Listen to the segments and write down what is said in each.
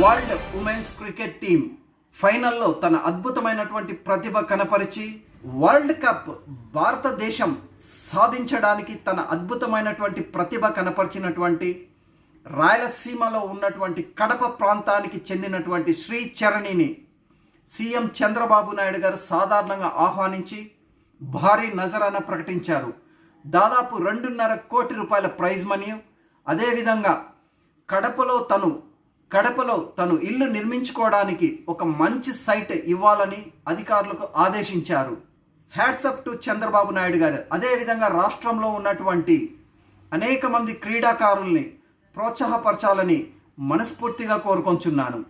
World women's cricket team ఫైనల్లో తన అద్భుతమైనటువంటి ప్రతిభ కనపరిచి వరల్డ్ కప్ భారతదేశం సాధించడానికి తన అద్భుతమైనటువంటి ప్రతిభ కనపరిచినటువంటి రాయలసీమలో ఉన్నటువంటి కడప ప్రాంతానికి చెందినటువంటి శ్రీ చరణిని సీఎం చంద్రబాబు నాయుడు గారు సాధారణంగా ఆహ్వానించి భారీ నజరాన ప్రకటించారు. దాదాపు రెండున్నర కోటి రూపాయల ప్రైజ్ మనీ. అదేవిధంగా కడపలో తను కడపలో తను ఇల్లు నిర్మించుకోవడానికి ఒక మంచి సైట్ ఇవ్వాలని అధికారులకు ఆదేశించారు. హ్యాట్సప్ టు చంద్రబాబు నాయుడు గారు. అదేవిధంగా రాష్ట్రంలో ఉన్నటువంటి అనేక మంది క్రీడాకారుల్ని ప్రోత్సాహపరచాలని మనస్ఫూర్తిగా కోరుకొంచున్నాను.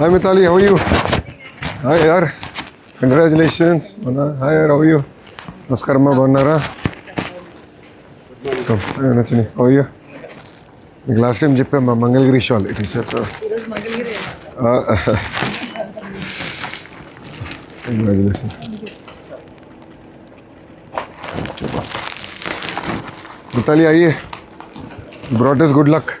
Hi Mitali, how are you? Hi yaar. Congratulations. Hi yaar, how are you? Naskarma Banara. Come, Nachini, how are you? Like last time Jippe Mangalgiri shawl. It is just a... It was Mangalgiri. Uh, Congratulations. Mitali, आइए. Brought us good luck.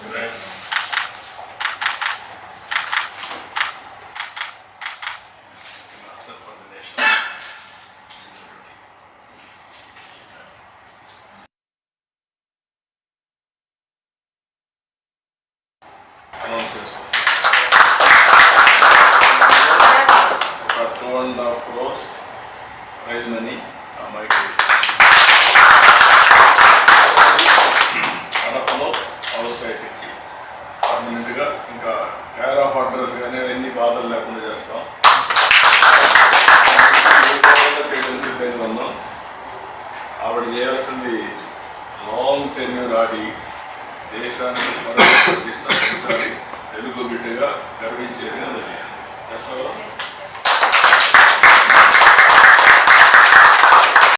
About two and a half raise money, Am my Andhra Pradesh కానీ అవన్నీ బాధలు లేకుండా చేస్తాం. చేయడం ఉన్నాం ఆవిడ చేయాల్సింది లాంగ్ టెన్యూర్ ఆడి దేశాన్ని తెలుగు బిడ్డగా గర్వించేది ఎస్